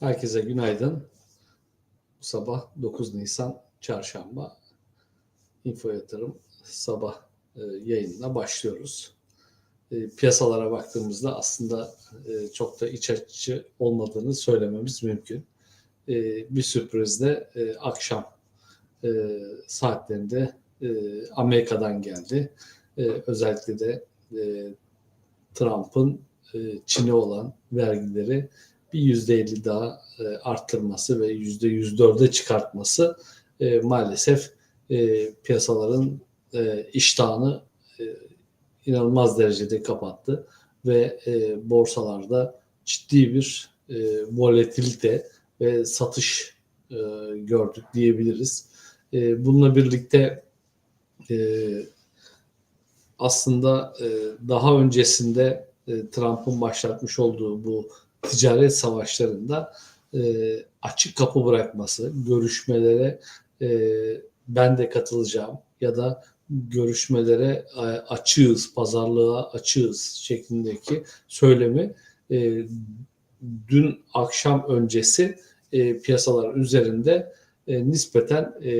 Herkese günaydın. Bu sabah 9 Nisan Çarşamba Info Yatırım sabah e, yayınına başlıyoruz. E, piyasalara baktığımızda aslında e, çok da iç açıcı olmadığını söylememiz mümkün. Bir sürprizde e, akşam saatlerinde Amerika'dan geldi. Özellikle de Trump'ın Çin'e olan vergileri bir yüzde elli daha e, arttırması ve yüzde yüz dörde çıkartması e, maalesef e, piyasaların e, iştahını e, inanılmaz derecede kapattı ve e, borsalarda ciddi bir e, volatilite ve satış e, gördük diyebiliriz. E, bununla birlikte e, aslında e, daha öncesinde e, Trump'ın başlatmış olduğu bu ticaret savaşlarında e, açık kapı bırakması, görüşmelere e, ben de katılacağım ya da görüşmelere e, açığız, pazarlığa açığız şeklindeki söylemi e, dün akşam öncesi e, piyasalar üzerinde e, nispeten e,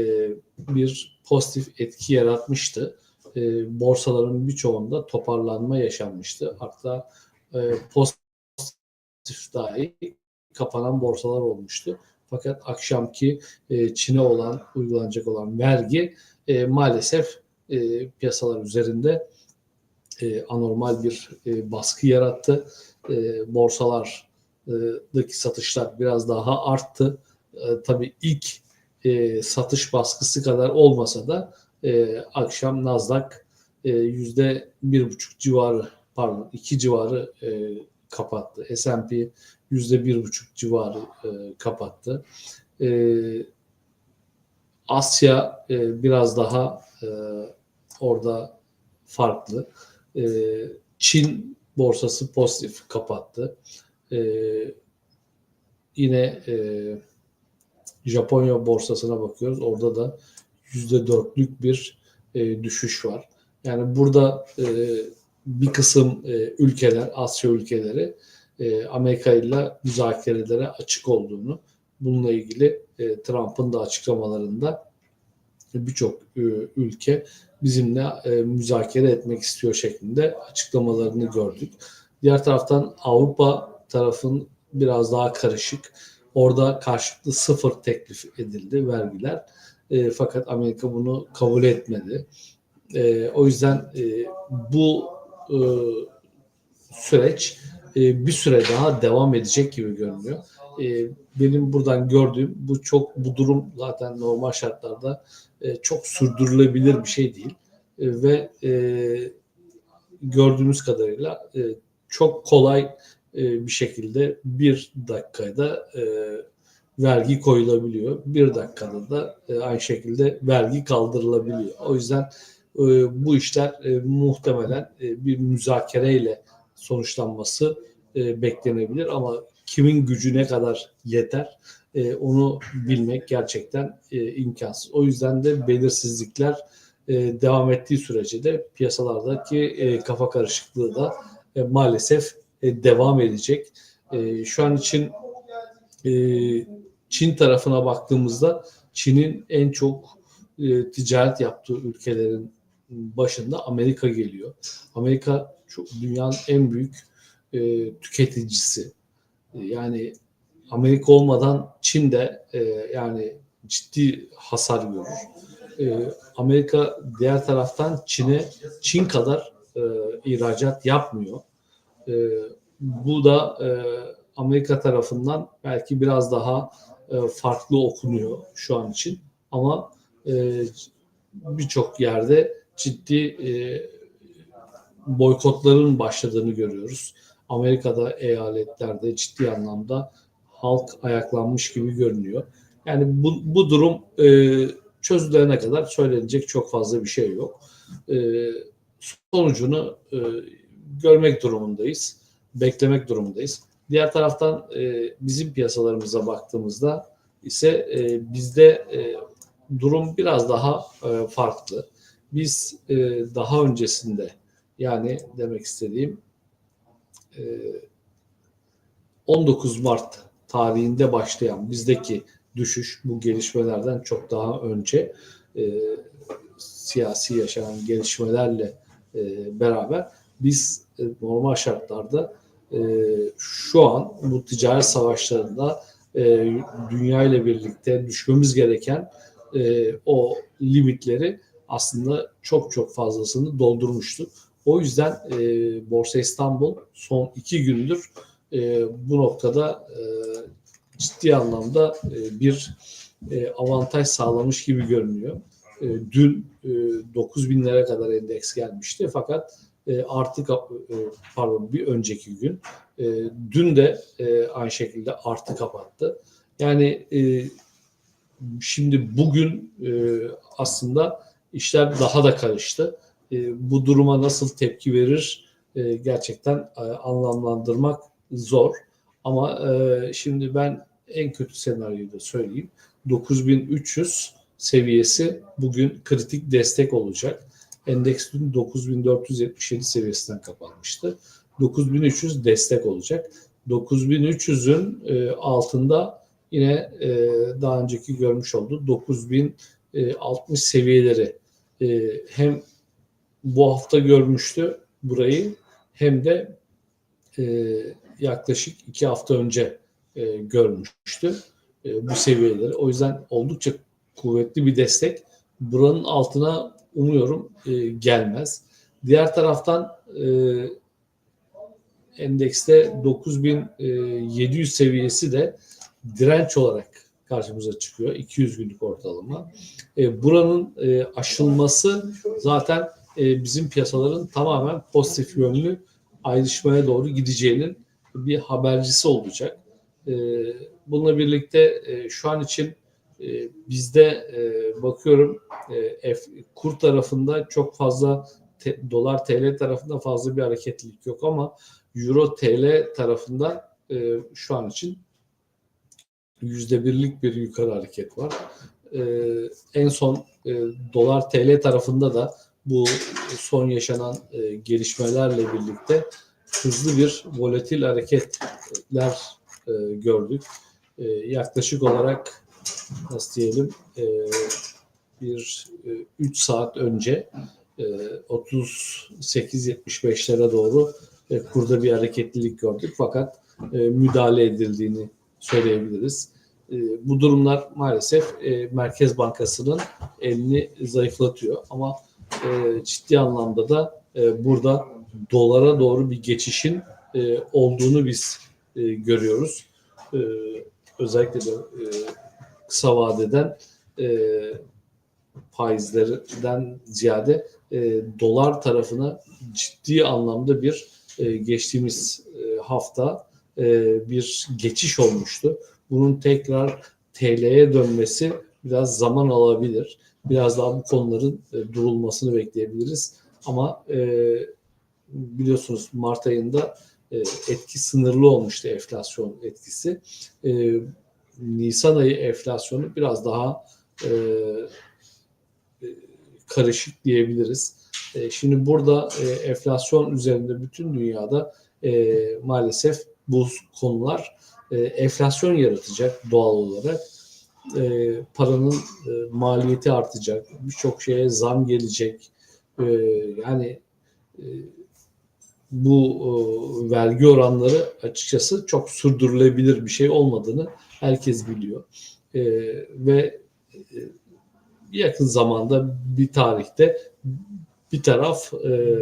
bir pozitif etki yaratmıştı. E, borsaların birçoğunda toparlanma yaşanmıştı. Hatta e, pozitif dahi kapanan borsalar olmuştu. Fakat akşamki e, Çin'e olan uygulanacak olan vergi e, maalesef e, piyasalar üzerinde e, anormal bir e, baskı yarattı. E, borsalardaki satışlar biraz daha arttı. E, tabii ilk e, satış baskısı kadar olmasa da e, akşam Nasdaq e, yüzde bir buçuk civarı pardon iki civarı e, kapattı. S&P yüzde bir buçuk civarı e, kapattı. E, Asya e, biraz daha e, orada farklı. E, Çin borsası pozitif kapattı. E, yine e, Japonya borsasına bakıyoruz. Orada da yüzde dörtlük bir e, düşüş var. Yani burada e, bir kısım e, ülkeler, Asya ülkeleri e, Amerika ile müzakerelere açık olduğunu, bununla ilgili e, Trump'ın da açıklamalarında birçok e, ülke bizimle e, müzakere etmek istiyor şeklinde açıklamalarını gördük. Diğer taraftan Avrupa tarafın biraz daha karışık. Orada karşılıklı sıfır teklif edildi vergiler. E, fakat Amerika bunu kabul etmedi. E, o yüzden e, bu e, süreç e, bir süre daha devam edecek gibi görünüyor. E, benim buradan gördüğüm bu çok bu durum zaten normal şartlarda e, çok sürdürülebilir bir şey değil E, ve e, gördüğümüz kadarıyla e, çok kolay e, bir şekilde bir dakikada e, vergi koyulabiliyor. Bir dakikada da e, aynı şekilde vergi kaldırılabiliyor. O yüzden e, bu işler e, muhtemelen e, bir müzakereyle sonuçlanması beklenebilir ama kimin gücü ne kadar yeter onu bilmek gerçekten imkansız. O yüzden de belirsizlikler devam ettiği sürece de piyasalardaki kafa karışıklığı da maalesef devam edecek. Şu an için Çin tarafına baktığımızda Çin'in en çok ticaret yaptığı ülkelerin başında Amerika geliyor. Amerika çok dünyanın en büyük e, tüketicisi. E, yani Amerika olmadan Çin de e, yani ciddi hasar görür. E, Amerika diğer taraftan Çin'e Çin kadar e, ihracat yapmıyor. E, bu da e, Amerika tarafından belki biraz daha e, farklı okunuyor şu an için. Ama e, birçok yerde ciddi e, boykotların başladığını görüyoruz. Amerika'da eyaletlerde ciddi anlamda halk ayaklanmış gibi görünüyor. Yani bu, bu durum e, çözülene kadar söylenecek çok fazla bir şey yok. E, sonucunu e, görmek durumundayız, beklemek durumundayız. Diğer taraftan e, bizim piyasalarımıza baktığımızda ise e, bizde e, durum biraz daha e, farklı. Biz e, daha öncesinde yani demek istediğim e, 19 Mart tarihinde başlayan bizdeki düşüş bu gelişmelerden çok daha önce e, siyasi yaşanan gelişmelerle e, beraber biz e, normal şartlarda e, şu an bu ticaret savaşlarında e, dünya ile birlikte düşmemiz gereken e, o limitleri aslında çok çok fazlasını doldurmuştuk. O yüzden e, Borsa İstanbul son iki gündür e, bu noktada e, ciddi anlamda e, bir e, avantaj sağlamış gibi görünüyor. E, dün e, 9 binlere kadar endeks gelmişti fakat e, artık e, pardon bir önceki gün e, dün de e, aynı şekilde artı kapattı. Yani e, şimdi bugün e, aslında işler daha da karıştı. E, bu duruma nasıl tepki verir e, gerçekten e, anlamlandırmak zor. Ama e, şimdi ben en kötü senaryoyu da söyleyeyim. 9300 seviyesi bugün kritik destek olacak. Endeks dün 9477 seviyesinden kapanmıştı. 9300 destek olacak. 9300'ün e, altında yine e, daha önceki görmüş olduğu 9060 seviyeleri e, hem bu hafta görmüştü burayı hem de e, yaklaşık iki hafta önce e, görmüştü e, bu seviyeleri. O yüzden oldukça kuvvetli bir destek. Buranın altına umuyorum e, gelmez. Diğer taraftan e, endekste 9700 seviyesi de direnç olarak karşımıza çıkıyor. 200 günlük ortalama. E, buranın e, aşılması zaten e, bizim piyasaların tamamen pozitif yönlü ayrışmaya doğru gideceğinin bir habercisi olacak. E, bununla birlikte e, şu an için e, bizde e, bakıyorum e, F, kur tarafında çok fazla te, dolar TL tarafında fazla bir hareketlilik yok ama Euro TL tarafında e, şu an için yüzde birlik bir yukarı hareket var. E, en son e, dolar TL tarafında da bu son yaşanan e, gelişmelerle birlikte hızlı bir volatil hareketler e, gördük. E, yaklaşık olarak nasıl diyelim e, bir 3 saat önce e, 38-75'lere doğru e, kurda bir hareketlilik gördük fakat e, müdahale edildiğini söyleyebiliriz. E, bu durumlar maalesef e, Merkez Bankası'nın elini zayıflatıyor ama e, ciddi anlamda da e, burada dolara doğru bir geçişin olduğunu biz görüyoruz. Özellikle de kısa vadeden faizlerden ziyade dolar tarafına ciddi anlamda bir geçtiğimiz hafta bir geçiş olmuştu. Bunun tekrar TL'ye dönmesi biraz zaman alabilir. Biraz daha bu konuların e, durulmasını bekleyebiliriz. Ama e, biliyorsunuz Mart ayında e, etki sınırlı olmuştu enflasyon etkisi. E, Nisan ayı enflasyonu biraz daha e, e, karışık diyebiliriz. E, şimdi burada e, enflasyon üzerinde bütün dünyada e, maalesef bu konular e, enflasyon yaratacak doğal olarak. E, paranın e, maliyeti artacak, birçok şeye zam gelecek. E, yani e, bu e, vergi oranları açıkçası çok sürdürülebilir bir şey olmadığını herkes biliyor. E, ve e, yakın zamanda bir tarihte bir taraf e,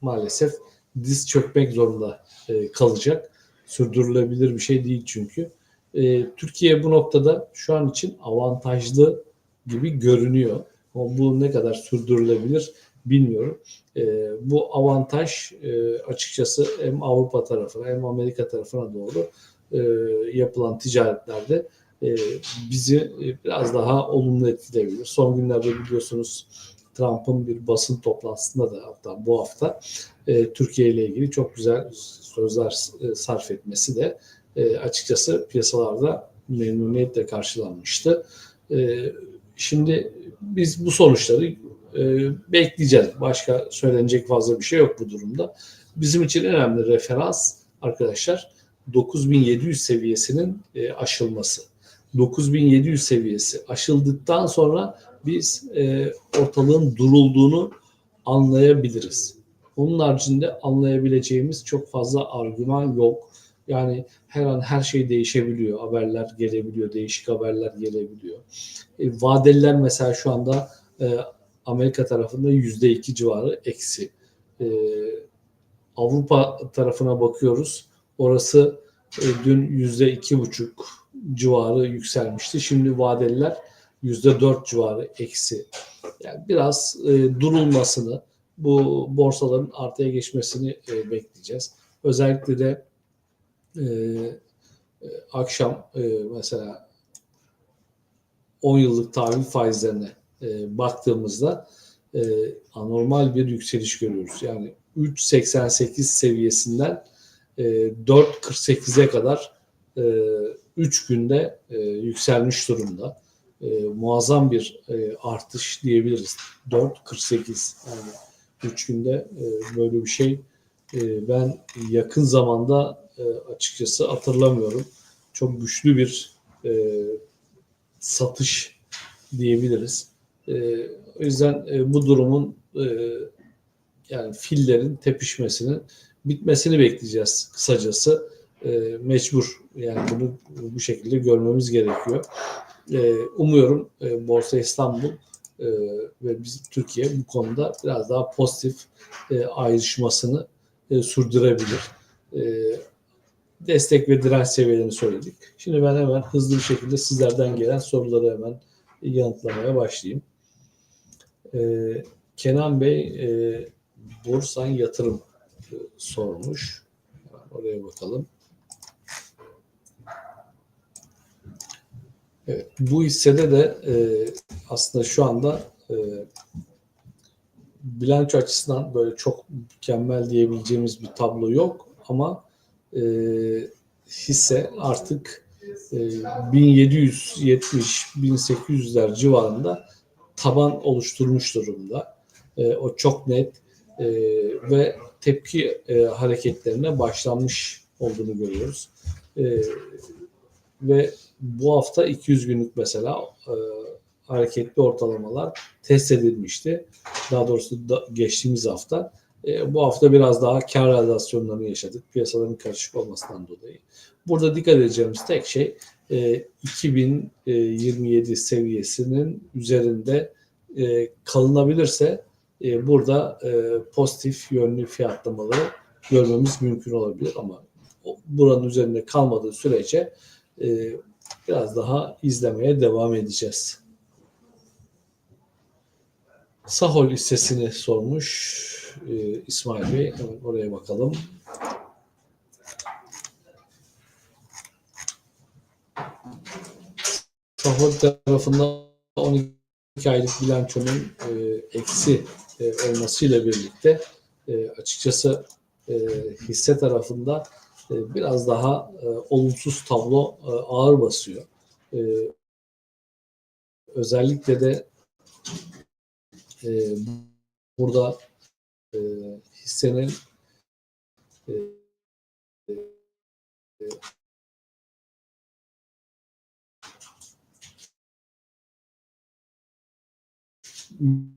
maalesef diz çökmek zorunda e, kalacak. Sürdürülebilir bir şey değil çünkü. E, Türkiye bu noktada şu an için avantajlı gibi görünüyor. Ama bu ne kadar sürdürülebilir bilmiyorum. E, bu avantaj e, açıkçası hem Avrupa tarafına hem Amerika tarafına doğru e, yapılan ticaretlerde e, bizi e, biraz daha olumlu etkileyebilir. Son günlerde biliyorsunuz Trump'ın bir basın toplantısında da hatta bu hafta e, Türkiye ile ilgili çok güzel sözler e, sarf etmesi de e, açıkçası piyasalarda memnuniyetle karşılanmıştı. E, şimdi biz bu sonuçları e, bekleyeceğiz. Başka söylenecek fazla bir şey yok bu durumda. Bizim için önemli referans arkadaşlar 9700 seviyesinin e, aşılması. 9700 seviyesi aşıldıktan sonra biz e, ortalığın durulduğunu anlayabiliriz. Onun haricinde anlayabileceğimiz çok fazla argüman yok. Yani her an her şey değişebiliyor. Haberler gelebiliyor, değişik haberler gelebiliyor. E, vadeliler mesela şu anda e, Amerika tarafında yüzde iki civarı eksi. E, Avrupa tarafına bakıyoruz. Orası e, dün yüzde iki buçuk civarı yükselmişti. Şimdi vadeliler yüzde dört civarı eksi. Yani biraz e, durulmasını, bu borsaların artıya geçmesini e, bekleyeceğiz. Özellikle de e, e, akşam e, mesela 10 yıllık tahvil faizlerine e, baktığımızda e, anormal bir yükseliş görüyoruz. Yani 3.88 seviyesinden e, 4.48'e kadar e, 3 günde e, yükselmiş durumda. E, muazzam bir e, artış diyebiliriz. 4.48 yani 3 günde e, böyle bir şey e, ben yakın zamanda e, açıkçası hatırlamıyorum. Çok güçlü bir e, satış diyebiliriz. E, o yüzden e, bu durumun e, yani fillerin tepişmesinin bitmesini bekleyeceğiz kısacası. E, mecbur yani bunu bu şekilde görmemiz gerekiyor. E, umuyorum e, Borsa İstanbul ve biz Türkiye bu konuda biraz daha pozitif ayrışmasını sürdürebilir. Destek ve direnç seviyelerini söyledik. Şimdi ben hemen hızlı bir şekilde sizlerden gelen soruları hemen yanıtlamaya başlayayım. Kenan Bey e, Yatırım sormuş. Oraya bakalım. Evet, bu hissede de e, aslında şu anda e, bilanço açısından böyle çok mükemmel diyebileceğimiz bir tablo yok ama e, hisse artık e, 1770-1800'ler civarında taban oluşturmuş durumda. E, o çok net e, ve tepki e, hareketlerine başlanmış olduğunu görüyoruz. E, ve bu hafta 200 günlük mesela e, hareketli ortalamalar test edilmişti. Daha doğrusu da, geçtiğimiz hafta. E, bu hafta biraz daha kar realizasyonlarını yaşadık. Piyasaların karışık olmasından dolayı. Burada dikkat edeceğimiz tek şey e, 2027 seviyesinin üzerinde e, kalınabilirse e, burada e, pozitif yönlü fiyatlamaları görmemiz mümkün olabilir ama buranın üzerinde kalmadığı sürece e, biraz daha izlemeye devam edeceğiz. Sahol hissesini sormuş e, İsmail Bey. Hemen oraya bakalım. Sahol tarafında 12 aylık bilançonun e, eksi e, olmasıyla birlikte e, açıkçası e, hisse tarafında işte biraz daha e, olumsuz tablo e, ağır basıyor. E, özellikle de e, burada e, hissenin e, e, e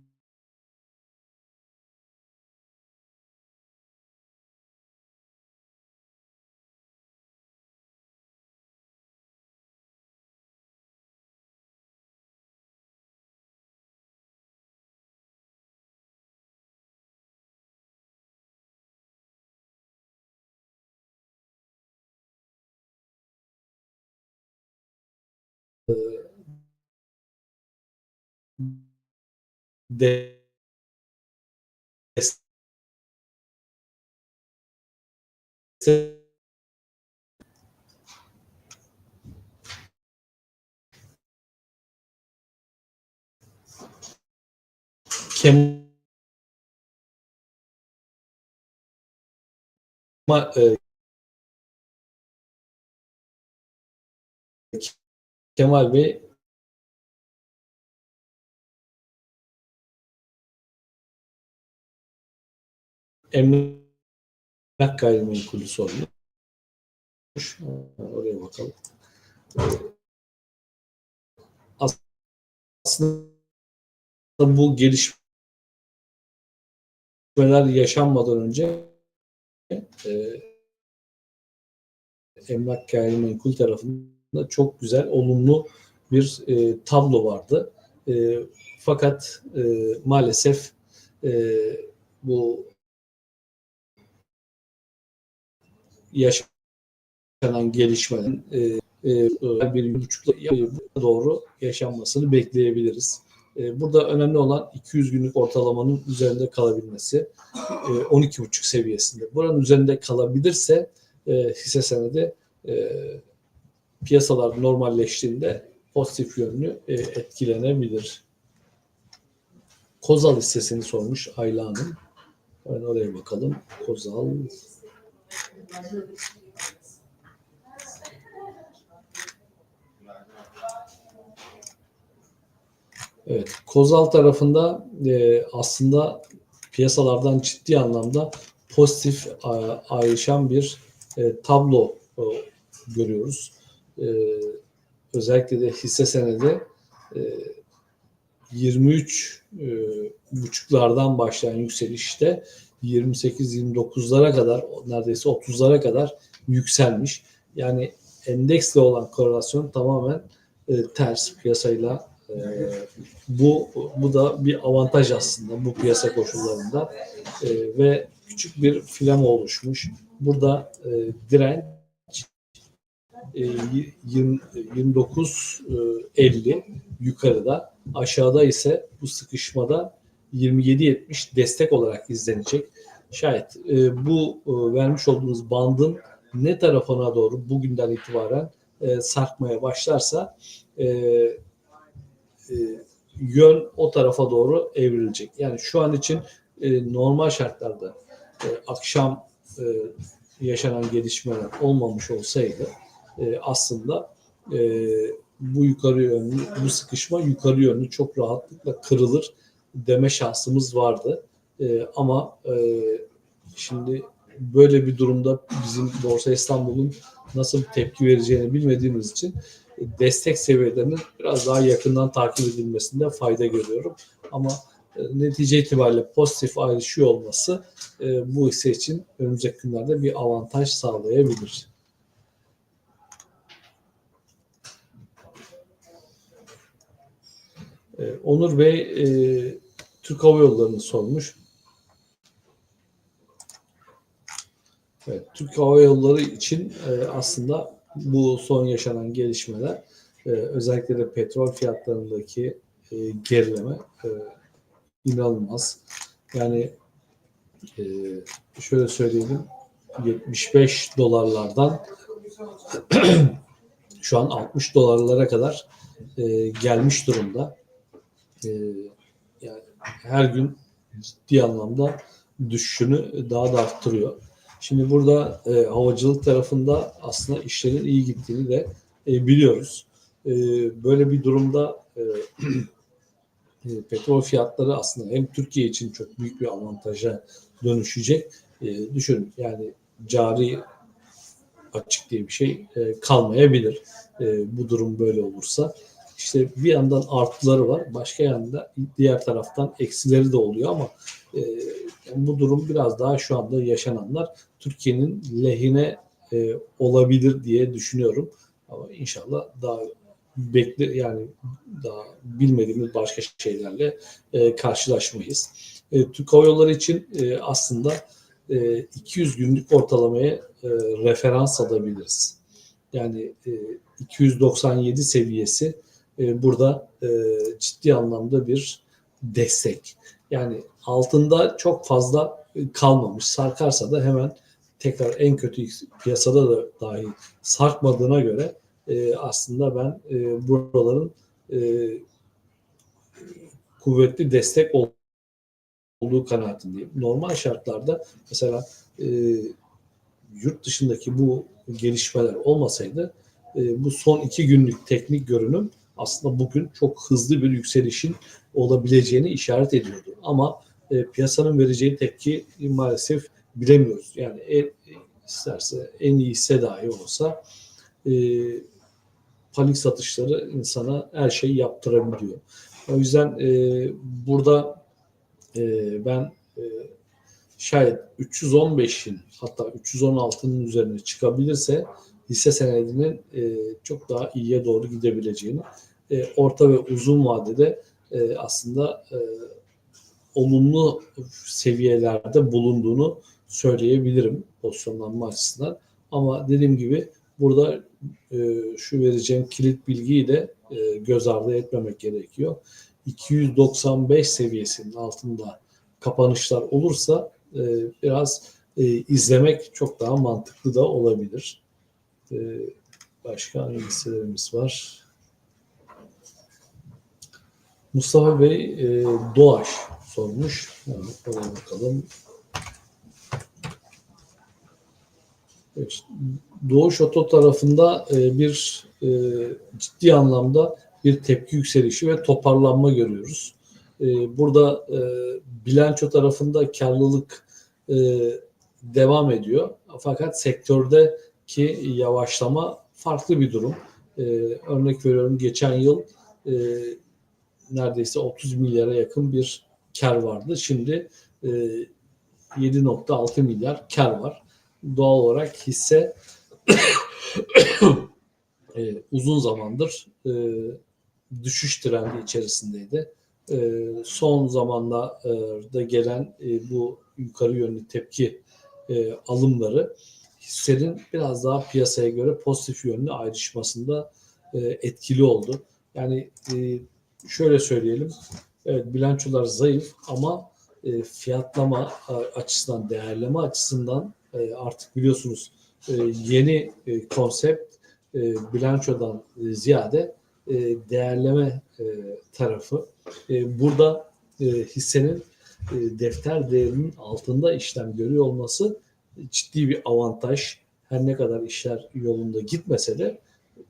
で、que uma, é, Kemal Bey emlak gayrimenkulü sormuş. Oraya bakalım. Aslında bu gelişmeler yaşanmadan önce e, emlak gayrimenkul tarafında çok güzel, olumlu bir e, tablo vardı. E, fakat e, maalesef e, bu yaşanan gelişmelerin e, e, bir buçukla doğru yaşanmasını bekleyebiliriz. E, burada önemli olan 200 günlük ortalamanın üzerinde kalabilmesi, e, 12,5 seviyesinde. Buranın üzerinde kalabilirse e, hisse senedi e, piyasalar normalleştiğinde pozitif yönlü e, etkilenebilir. Kozal hissesini sormuş Ayla Hanım. Hemen oraya bakalım. Kozal. Evet, Kozal tarafında e, aslında piyasalardan ciddi anlamda pozitif ayrışan bir e, tablo görüyoruz. E, özellikle de hisse senedi e, 23 e, buçuklardan başlayan yükselişte 28-29'lara kadar neredeyse 30'lara kadar yükselmiş. Yani endeksle olan korelasyon tamamen e, ters piyasayla e, bu bu da bir avantaj aslında bu piyasa koşullarında E, ve küçük bir filama oluşmuş. Burada e, direnç e, 20, 29 e, 50 yukarıda aşağıda ise bu sıkışmada 27-70 destek olarak izlenecek. Şayet e, bu e, vermiş olduğumuz bandın ne tarafına doğru bugünden itibaren e, sarkmaya başlarsa e, e, yön o tarafa doğru evrilecek. Yani şu an için e, normal şartlarda e, akşam e, yaşanan gelişmeler olmamış olsaydı e, aslında e, bu yukarı yönlü, bu sıkışma yukarı yönlü çok rahatlıkla kırılır deme şansımız vardı. E, ama e, şimdi böyle bir durumda bizim Borsa İstanbul'un nasıl tepki vereceğini bilmediğimiz için e, destek seviyelerinin biraz daha yakından takip edilmesinde fayda görüyorum. Ama e, netice itibariyle pozitif ayrışıyor olması e, bu hisse için önümüzdeki günlerde bir avantaj sağlayabilir. E, Onur Bey e, Türk Hava Yolları'nı sormuş. Evet, Türk Hava Yolları için e, aslında bu son yaşanan gelişmeler e, özellikle de petrol fiyatlarındaki e, gerileme e, inanılmaz. Yani e, şöyle söyleyelim 75 dolarlardan şu an 60 dolarlara kadar e, gelmiş durumda. E, yani her gün ciddi anlamda düşüşünü daha da arttırıyor. Şimdi burada e, havacılık tarafında aslında işlerin iyi gittiğini de e, biliyoruz. E, böyle bir durumda e, e, petrol fiyatları aslında hem Türkiye için çok büyük bir avantaja dönüşecek. E, düşünün yani cari açık diye bir şey e, kalmayabilir. E, bu durum böyle olursa. İşte bir yandan artıları var, başka yanda diğer taraftan eksileri de oluyor ama e, bu durum biraz daha şu anda yaşananlar Türkiye'nin lehine e, olabilir diye düşünüyorum. Ama inşallah daha bekle yani daha bilmediğimiz başka şeylerle e, karşılaşmayız. E, Türk Hava Yolları için e, aslında e, 200 günlük ortalamaya e, referans alabiliriz. Yani e, 297 seviyesi e, burada e, ciddi anlamda bir destek. Yani altında çok fazla e, kalmamış. Sarkarsa da hemen tekrar en kötü piyasada da dahi sarkmadığına göre aslında ben buraların kuvvetli destek ol- olduğu kanaatindeyim. Normal şartlarda mesela yurt dışındaki bu gelişmeler olmasaydı bu son iki günlük teknik görünüm aslında bugün çok hızlı bir yükselişin olabileceğini işaret ediyordu. Ama e, piyasanın vereceği tepki maalesef bilemiyoruz. Yani en, isterse en iyi hisse dahi olsa e, panik satışları insana her şeyi yaptırabiliyor. O yüzden e, burada e, ben e, şayet 315'in hatta 316'nın üzerine çıkabilirse hisse senedinin e, çok daha iyiye doğru gidebileceğini, e, orta ve uzun vadede e, aslında e, olumlu seviyelerde bulunduğunu söyleyebilirim pozisyonlanma açısından. Ama dediğim gibi burada e, şu vereceğim kilit bilgiyi de e, göz ardı etmemek gerekiyor. 295 seviyesinin altında kapanışlar olursa e, biraz e, izlemek çok daha mantıklı da olabilir. E, başka hangi var? Mustafa Bey e, Doğaş sormuş. Yani bakalım. Evet, Doğuş Oto tarafında e, bir e, ciddi anlamda bir tepki yükselişi ve toparlanma görüyoruz. E, burada e, bilanço tarafında karlılık e, devam ediyor. Fakat sektördeki yavaşlama farklı bir durum. E, örnek veriyorum geçen yıl e, neredeyse 30 milyara yakın bir kar vardı. Şimdi e, 7.6 milyar kar var. Doğal olarak hisse e, uzun zamandır e, düşüş trendi içerisindeydi. E, son zamanda e, da gelen e, bu yukarı yönlü tepki e, alımları hissenin biraz daha piyasaya göre pozitif yönlü ayrışmasında e, etkili oldu. Yani e, şöyle söyleyelim, evet bilançolar zayıf ama e, fiyatlama açısından, değerleme açısından e, artık biliyorsunuz e, yeni e, konsept e, bilançodan e, ziyade e, değerleme e, tarafı. E, burada e, hissenin e, defter değerinin altında işlem görüyor olması ciddi bir avantaj. Her ne kadar işler yolunda gitmese de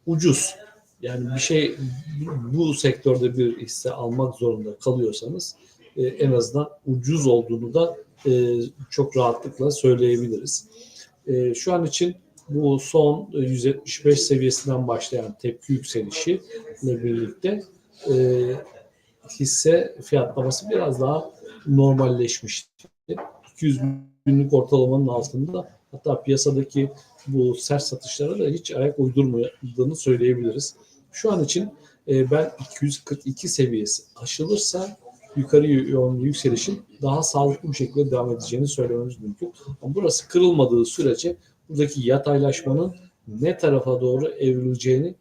ucuz. Yani bir şey bu sektörde bir hisse almak zorunda kalıyorsanız e, en azından ucuz olduğunu da e, çok rahatlıkla söyleyebiliriz. E, şu an için bu son 175 seviyesinden başlayan tepki yükselişi ile birlikte e, hisse fiyatlaması biraz daha normalleşmişti. 200 günlük ortalamanın altında hatta piyasadaki bu sert satışlara da hiç ayak uydurmadığını söyleyebiliriz. Şu an için e, ben 242 seviyesi aşılırsa yukarı yönlü yükselişin daha sağlıklı bir şekilde devam edeceğini söylememiz mümkün. Ama burası kırılmadığı sürece buradaki yataylaşmanın ne tarafa doğru evrileceğini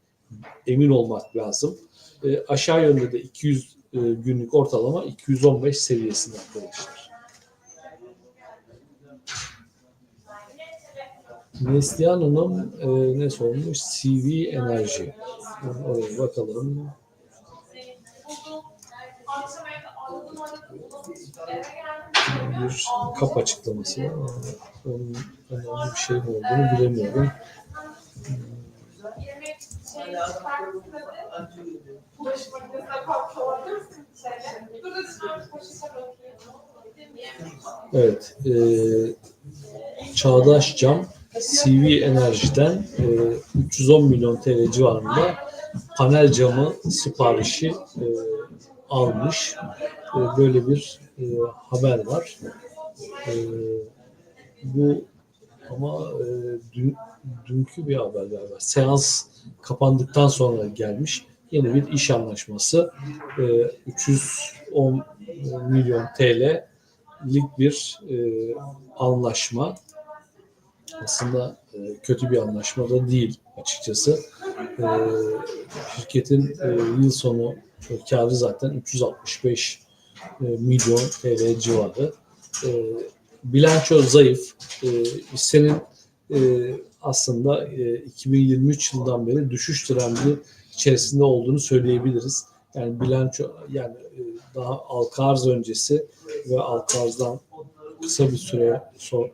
emin olmak lazım. E, aşağı yönde de 200 e, günlük ortalama 215 seviyesinde arkadaşlar. Neslihan Hanım e, ne sormuş? CV enerji. Oraya bakalım. Bir kap açıklaması ama onun bir şey mi olduğunu bilemiyorum. Evet. E, Çağdaş Cam CV Enerji'den e, 310 milyon TL civarında panel camı siparişi e, almış. E, böyle bir e, haber var. E, bu ama e, dün, dünkü bir haber galiba. Seans kapandıktan sonra gelmiş yeni bir iş anlaşması. E, 310 milyon TL'lik bir e, anlaşma. Aslında e, kötü bir anlaşma da değil açıkçası. E, şirketin e, yıl sonu karı zaten 365 e, milyon TL civarı. E, bilanço zayıf. E, hissenin e, aslında e, 2023 yılından beri düşüş trendi içerisinde olduğunu söyleyebiliriz. Yani bilanço yani e, daha halka arz öncesi ve halka arzdan kısa bir süre sonra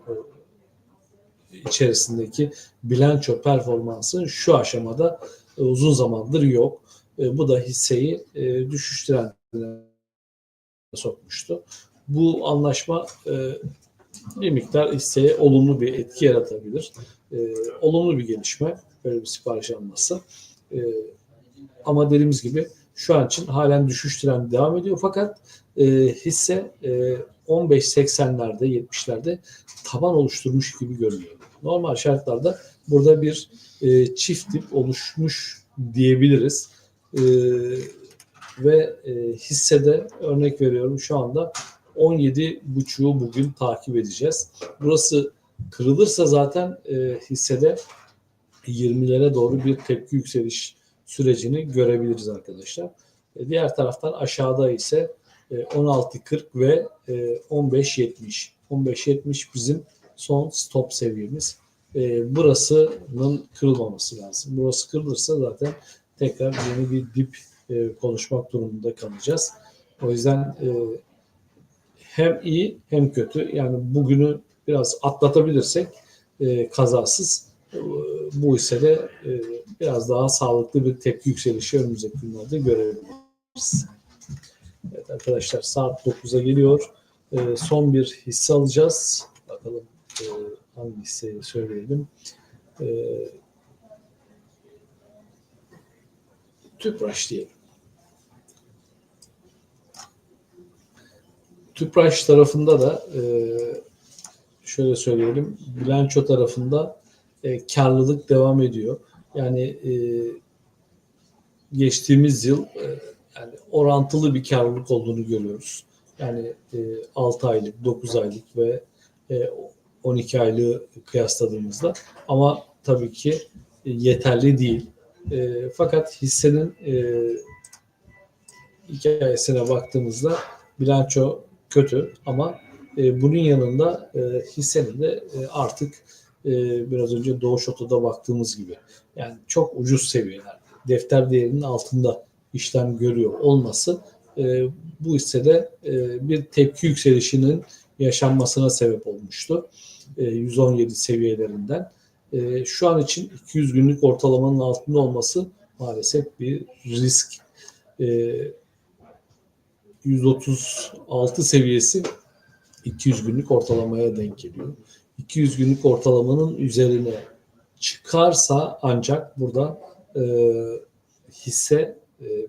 içerisindeki bilanço performansı şu aşamada e, uzun zamandır yok. E, bu da hisseyi e, düşüş trendine sokmuştu. Bu anlaşma bir miktar hisseye olumlu bir etki yaratabilir. Olumlu bir gelişme böyle bir sipariş alması. Ama dediğimiz gibi şu an için halen düşüş trendi devam ediyor fakat hisse 15.80'lerde 70'lerde taban oluşturmuş gibi görünüyor. Normal şartlarda burada bir e, çift dip oluşmuş diyebiliriz. E, ve e, hissede örnek veriyorum şu anda 17.5'u bugün takip edeceğiz. Burası kırılırsa zaten e, hissede 20'lere doğru bir tepki yükseliş sürecini görebiliriz arkadaşlar. E, diğer taraftan aşağıda ise 16.40 ve e, 15.70. 15.70 bizim son stop seviyemiz. E, burasının kırılmaması lazım. Burası kırılırsa zaten tekrar yeni bir dip e, konuşmak durumunda kalacağız. O yüzden e, hem iyi hem kötü. Yani bugünü biraz atlatabilirsek e, kazasız e, bu ise de e, biraz daha sağlıklı bir tepki yükselişi önümüzdeki günlerde görebiliriz. Evet arkadaşlar saat 9'a geliyor. E, son bir hisse alacağız. Bakalım e, hangi hisseyi söyleyelim. E, Tüpraş diyelim. Tüpraş tarafında da e, şöyle söyleyelim. Bilanço tarafında e, karlılık devam ediyor. Yani e, geçtiğimiz yıl e, yani orantılı bir karlılık olduğunu görüyoruz. Yani e, 6 aylık, 9 aylık ve e, 12 aylığı kıyasladığımızda ama tabii ki e, yeterli değil. E, fakat hissenin e, hikayesine baktığımızda bilanço kötü ama e, bunun yanında e, hissenin de e, artık e, biraz önce Doğu Şoto'da baktığımız gibi yani çok ucuz seviyeler defter değerinin altında işlem görüyor olması e, bu hissede e, bir tepki yükselişinin yaşanmasına sebep olmuştu. E, 117 seviyelerinden. E, şu an için 200 günlük ortalamanın altında olması maalesef bir risk. E, 136 seviyesi 200 günlük ortalamaya denk geliyor. 200 günlük ortalamanın üzerine çıkarsa ancak burada e, hisse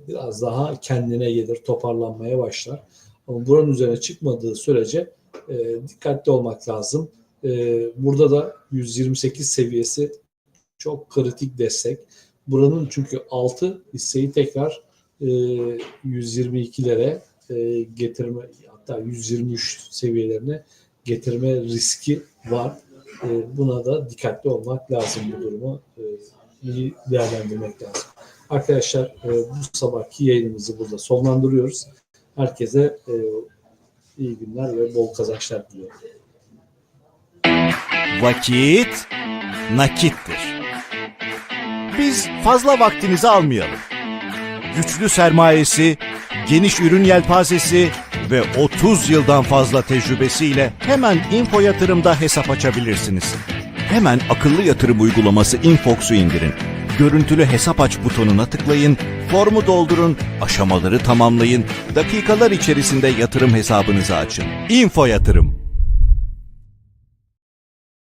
biraz daha kendine gelir, toparlanmaya başlar. Ama buranın üzerine çıkmadığı sürece e, dikkatli olmak lazım. E, burada da 128 seviyesi çok kritik destek. Buranın çünkü altı hisseyi tekrar e, 122'lere e, getirme hatta 123 seviyelerine getirme riski var. E, buna da dikkatli olmak lazım bu durumu. E, iyi değerlendirmek lazım. Arkadaşlar e, bu sabahki yayınımızı burada sonlandırıyoruz. Herkese e, iyi günler ve bol kazançlar diliyorum. Vakit nakittir. Biz fazla vaktinizi almayalım. Güçlü sermayesi, geniş ürün yelpazesi ve 30 yıldan fazla tecrübesiyle hemen Info Yatırım'da hesap açabilirsiniz. Hemen akıllı yatırım uygulaması Infox'u indirin. Görüntülü hesap aç butonuna tıklayın, formu doldurun, aşamaları tamamlayın, dakikalar içerisinde yatırım hesabınızı açın. Info Yatırım